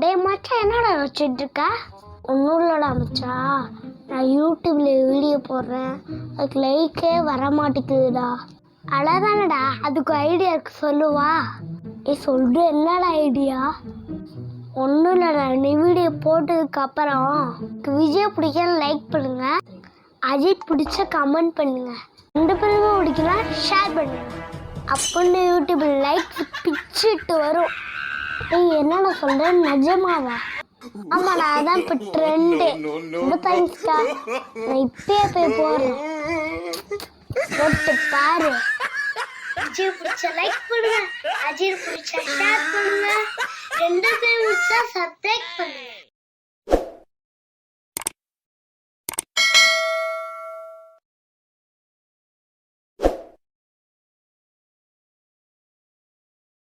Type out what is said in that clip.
டேய் மச்சான் என்னடா வச்சுட்டு இருக்க ஒன்றும் இல்லடா மச்சா. நான் யூடியூப்ல வீடியோ போடுறேன். அதுக்கு லைக்கே வர மாட்டேங்குதுடா அழகானடா. அதுக்கு ஐடியா இருக்கு சொல்லுவா. ஏ சொல்லு என்னடா ஐடியா ஒன்றும் இல்லைடா. நீ வீடியோ போட்டதுக்கு அப்புறம் எனக்கு விஜய் பிடிக்கல லைக் பண்ணுங்க. அஜித் பிடிச்ச கமெண்ட் பண்ணுங்க. ரெண்டு பேருமே பிடிக்கலாம் ஷேர் பண்ணுங்க. அப்படின்னு யூடியூப்ல லைக் பிச்சுட்டு வரும். ஏய் என்னடா சொல்றேன் நிஜமாவா? ஆமாடா அதான் இப்போ ட்ரெண்டு ரொம்ப தேங்க்ஸ்க்கா நான் இப்பயே போய் போடுறேன். போட்டு பாரு. அஜய் பிடிச்ச லைக் பண்ணுங்க அஜய் பிடிச்ச ஷேர் பண்ணுங்க